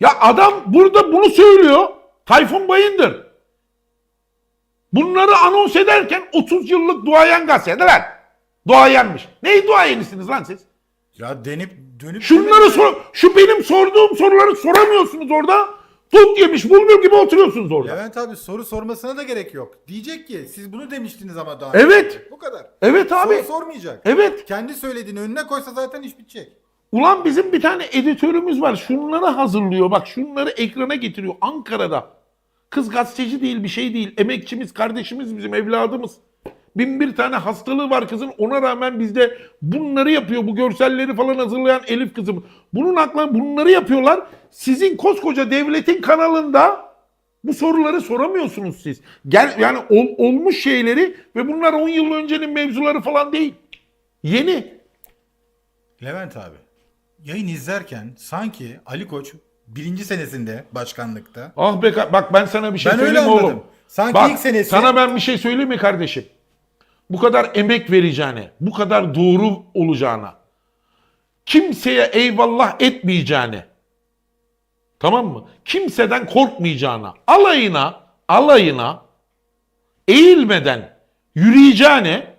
Ya adam burada bunu söylüyor. Tayfun Bayındır. Bunları anons ederken 30 yıllık duayen gazeteler. Duayenmiş. Neyi duayenisiniz lan siz? Ya denip dönüp Şunları sor, şu benim sorduğum soruları soramıyorsunuz orada. Tut yemiş bulgur gibi oturuyorsunuz orada. Levent abi soru sormasına da gerek yok. Diyecek ki siz bunu demiştiniz ama daha Evet. önce. Bu kadar. Evet abi. Soru sormayacak. Evet. Kendi söylediğini önüne koysa zaten iş bitecek. Ulan bizim bir tane editörümüz var. Şunları hazırlıyor. Bak şunları ekrana getiriyor Ankara'da. Kız gazeteci değil bir şey değil. Emekçimiz, kardeşimiz bizim evladımız. Bin bir tane hastalığı var kızın. Ona rağmen bizde bunları yapıyor. Bu görselleri falan hazırlayan Elif kızım. Bunun aklına bunları yapıyorlar. Sizin koskoca devletin kanalında bu soruları soramıyorsunuz siz. Gel yani ol- olmuş şeyleri ve bunlar 10 yıl öncenin mevzuları falan değil. Yeni. Levent abi yayın izlerken sanki Ali Koç birinci senesinde başkanlıkta Ah be bak ben sana bir şey Ben öyle söyleyeyim mi anladım. oğlum. Sanki bak, ilk senesi- Sana ben bir şey söyleyeyim mi kardeşim? Bu kadar emek vereceğine, bu kadar doğru olacağına, kimseye eyvallah etmeyeceğine, tamam mı? Kimseden korkmayacağına, alayına, alayına eğilmeden yürüyeceğine,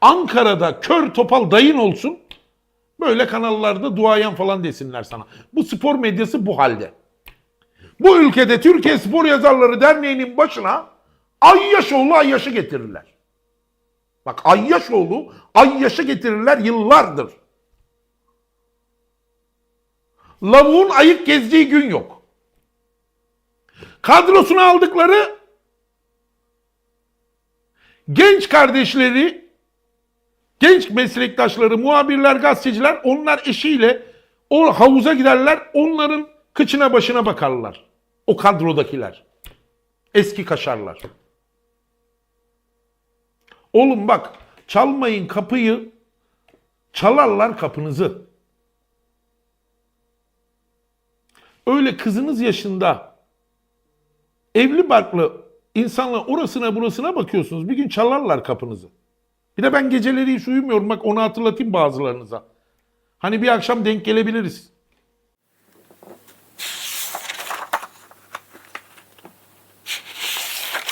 Ankara'da kör topal dayın olsun, böyle kanallarda duayen falan desinler sana. Bu spor medyası bu halde. Bu ülkede Türkiye Spor Yazarları Derneği'nin başına Ayyaşoğlu Ayyaş'ı getirirler. Bak Ayyaşoğlu Ayyaş'ı getirirler yıllardır. Lavuğun ayık gezdiği gün yok. Kadrosuna aldıkları genç kardeşleri, genç meslektaşları, muhabirler, gazeteciler onlar eşiyle o havuza giderler. Onların kıçına başına bakarlar. O kadrodakiler. Eski kaşarlar. Oğlum bak çalmayın kapıyı. Çalarlar kapınızı. Öyle kızınız yaşında evli barklı insanla orasına burasına bakıyorsunuz. Bir gün çalarlar kapınızı. Bir de ben geceleri hiç uyumuyorum. Bak onu hatırlatayım bazılarınıza. Hani bir akşam denk gelebiliriz.